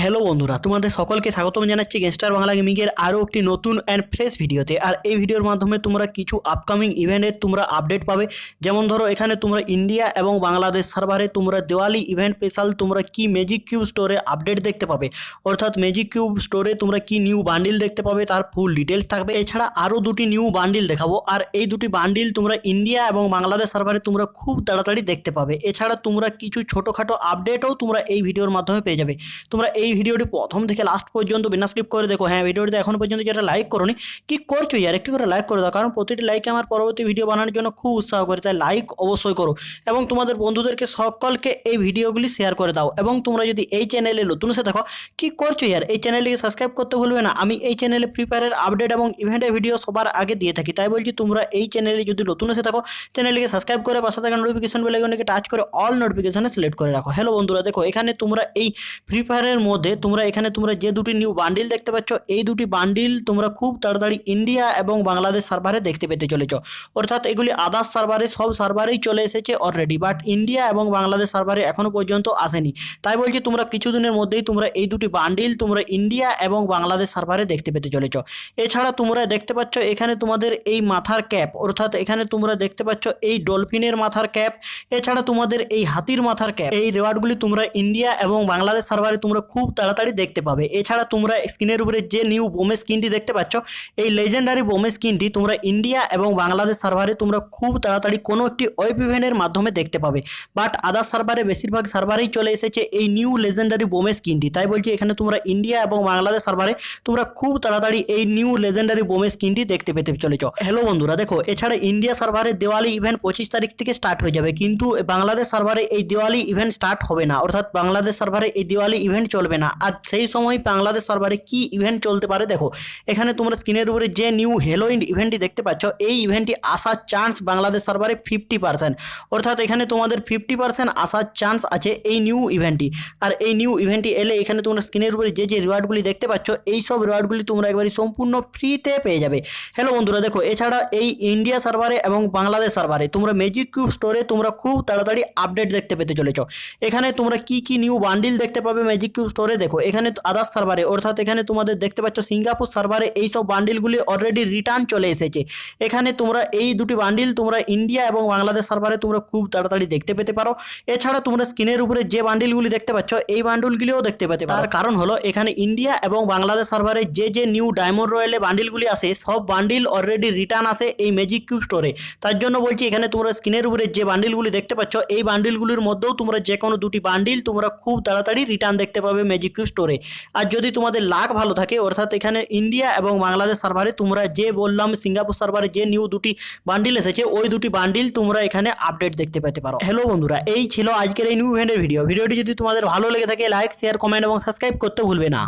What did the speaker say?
Hello বন্ধুরা, তোমাদের সকলকে স্বাগতম জানাচ্ছি গেস্টার বাংলা গেমিংয়ের আরও একটি নতুন অ্যান্ড ফ্রেশ ভিডিওতে। আর এই ভিডিওর মাধ্যমে তোমরা কিছু আপকামিং ইভেন্টের তোমরা আপডেট পাবে। যেমন ধরো, এখানে তোমরা ইন্ডিয়া এবং বাংলাদেশ সার্ভারে তোমরা দেওয়ালি ইভেন্ট স্পেশাল তোমরা কি ম্যাজিক কিউব স্টোরে আপডেট দেখতে পাবে? অর্থাৎ ম্যাজিক কিউব স্টোরে তোমরা কি নিউ বান্ডিল দেখতে পাবে? তার ফুল ডিটেলস থাকবে। এছাড়া আরও দুটি নিউ বান্ডিল দেখাবো। আর এই দুটি বান্ডিল তোমরা ইন্ডিয়া এবং বাংলাদেশ সার্ভারে তোমরা খুব তাড়াতাড়ি দেখতে পাবে। এছাড়া তোমরা কিছু ছোটোখাটো আপডেটও তোমরা এই ভিডিওর মাধ্যমে পেয়ে যাবে। তোমরা এই ভিডিওটি প্রথম থেকে লাস্ট পর্যন্ত বিনা স্কিপ করে দেখো। হ্যাঁ ভিডিওটিতে এখন পর্যন্ত যেটা লাইক করোনি, কি করছ ইয়ার? একটু করে লাইক করে দাও, কারণ প্রতিটি লাইকে আমার পরবর্তী ভিডিও বানানোর জন্য খুব উৎসাহ করে, তাই লাইক অবশ্যই করো। এবং তোমাদের বন্ধুদেরকে সকলকে এই ভিডিওগুলি শেয়ার করে দাও। এবং তোমরা যদি এই চ্যানেলে নতুন এসে দেখো কি করছ ইয়ার? এই চ্যানেলটিকে সাবস্ক্রাইব করতে ভুলবে না। আমি এই চ্যানেলে ফ্রি ফায়ারের আপডেট এবং ইভেন্টের ভিডিও সবার আগে দিয়ে থাকি। তাই বলছি, তোমরা এই চ্যানেলে যদি নতুন এসে থাকো চ্যানেলটিকে সাবস্ক্রাইব করে পাশে থাকা নোটিফিকেশন বেলাইকনটিকে টাচ করে অল নোটিফিকেশনে সিলেক্ট করে রাখো। হ্যালো বন্ধুরা, দেখো, এখানে তোমরা এই ফ্রি ফায়ারের মধ্যে তোমরা এখানে তোমরা যে দুটি নিউ বান্ডিল দেখতে পাচ্ছ, এই দুটি বান্ডিল তোমরা খুব তাড়াতাড়ি ইন্ডিয়া এবং বাংলাদেশ সার্ভারে দেখতে পেতে চলেছ। অর্থাৎ এগুলি আদার্স সার্ভারে সব সার্ভারেই চলে এসেছে অলরেডি বাট ইন্ডিয়া এবং বাংলাদেশ সার্ভারে এখনও পর্যন্ত আসেনি। তাই বলছি, তোমরা কিছুদিনের মধ্যেই তোমরা এই দুটি বান্ডিল তোমরা ইন্ডিয়া এবং বাংলাদেশ সার্ভারে দেখতে পেতে চলেছ। এছাড়া তোমরা দেখতে পাচ্ছ, এখানে তোমাদের এই মাথার ক্যাপ অর্থাৎ এখানে তোমরা দেখতে পাচ্ছ এই ডলফিনের মাথার ক্যাপ এছাড়া তোমাদের এই হাতির মাথার ক্যাপ এই রেওয়ার্ডগুলি তোমরা ইন্ডিয়া এবং বাংলাদেশ সার্ভারে তোমরা খুব তাড়াতাড়ি দেখতে পাবে। এছাড়া তোমরা স্ক্রিনের উপরে যে নিউ বোমে স্কিনটি দেখতে পাচ্ছ, এই লেজেন্ডারি বোমে স্কিনটি তোমরা ইন্ডিয়া এবং বাংলাদেশ সার্ভারে তোমরা খুব তাড়াতাড়ি কোনো একটি ওয়েব ইভেন্টের মাধ্যমে দেখতে পাবে। বাট আদার সার্ভারে বেশিরভাগ সার্ভারেই চলে এসেছে এই নিউ লেজেন্ডারি বোমে স্কিনটি তাই বলছি এখানে তোমরা ইন্ডিয়া এবং বাংলাদেশ সার্ভারে তোমরা খুব তাড়াতাড়ি এই নিউ লেজেন্ডারি বোমে স্কিনটি দেখতে পেতে চলেছ। হ্যালো বন্ধুরা, দেখো, এছাড়া ইন্ডিয়া সার্ভারে দেওয়ালি ইভেন্ট পঁচিশ তারিখ থেকে স্টার্ট হয়ে যাবে। কিন্তু বাংলাদেশ সার্ভারে এই দেওয়ালি ইভেন্ট স্টার্ট হবে না। অর্থাৎ বাংলাদেশ সার্ভারে এই দেওয়ালি ইভেন্ট চলবে না। আর সেই সময় বাংলাদেশ সার্ভারে কি ইভেন্ট চলতে পারে দেখো, এখানে তোমরা স্ক্রিনের উপরে যে নিউ হেলোইন ইভেন্টটি দেখতে পাচ্ছ, এই ইভেন্টটি আসার চান্স বাংলাদেশ সার্ভারে ফিফটি পার্সেন্ট অর্থাৎ এখানে তোমাদের ফিফটি পার্সেন্ট আসার চান্স আছে এই নিউ ইভেন্টটি আর এই নিউ ইভেন্টটি এলে এখানে তোমরা স্ক্রিনের উপরে যে যে রিওয়ার্ডগুলি দেখতে পাচ্ছ, এই সব রিওয়ার্ডগুলি তোমরা একবারই সম্পূর্ণ ফ্রিতে পেয়ে যাবে। হ্যালো বন্ধুরা, দেখো, এছাড়া এই ইন্ডিয়া সার্ভারে এবং বাংলাদেশ সার্ভারে তোমরা ম্যাজিক কিউব স্টোরে তোমরা খুব তাড়াতাড়ি আপডেট দেখতে পেতে চলেছ। এখানে তোমরা কি কি নিউ বান্ডিল দেখতে পাবে ম্যাজিক কিউব স্টোরে দেখো, এখানে আদার্স সার্ভারে অর্থাৎ এখানে তোমাদের দেখতে পাচ্ছ সিঙ্গাপুর সার্ভারে এই সব বান্ডিলগুলি অলরেডি রিটার্ন চলে এসেছে। এখানে তোমরা এই দুটি বান্ডিল তোমরা ইন্ডিয়া এবং বাংলাদেশ সার্ভারে তোমরা খুব তাড়াতাড়ি দেখতে পেতে পারো। এছাড়া তোমরা স্ক্রিনের উপরে যে বান্ডিলগুলি দেখতে পাচ্ছ, এই বান্ডিলগুলিও দেখতে পেতে পারো। তার কারণ হলো এখানে ইন্ডিয়া এবং বাংলাদেশ সার্ভারে যে যে নিউ ডায়মন্ড রয়্যালে বান্ডিলগুলি আসে, সব বান্ডিল অলরেডি রিটার্ন আসে এই ম্যাজিক কিউব স্টোরে তার জন্য বলছি এখানে তোমরা স্ক্রিনের উপরে যে বান্ডিলগুলি দেখতে পাচ্ছ, এই বান্ডিলগুলির মধ্যেও তোমরা যে কোনো দুটি বান্ডিল তোমরা খুব তাড়াতাড়ি রিটার্ন দেখতে পাবে ম্যাজিক কিউব স্টোরে আর যদি তোমাদের লাক ভালো থাকে, অর্থাৎ এখানে ইন্ডিয়া এবং বাংলাদেশ সার্ভারে তোমরা যে বললাম সিঙ্গাপুর সার্ভারে যে নিউ দুটি বান্ডিল এসেছে, ওই দুটি বান্ডিল তোমরা এখানে আপডেট দেখতে পেতে পারো। হ্যালো বন্ধুরা, এই ছিল আজকের এই নিউ ভ্যান্ডের ভিডিও ভিডিওটি যদি তোমাদের ভালো লেগে থাকে লাইক শেয়ার কমেন্ট এবং সাবস্ক্রাইব করতে ভুলবে না।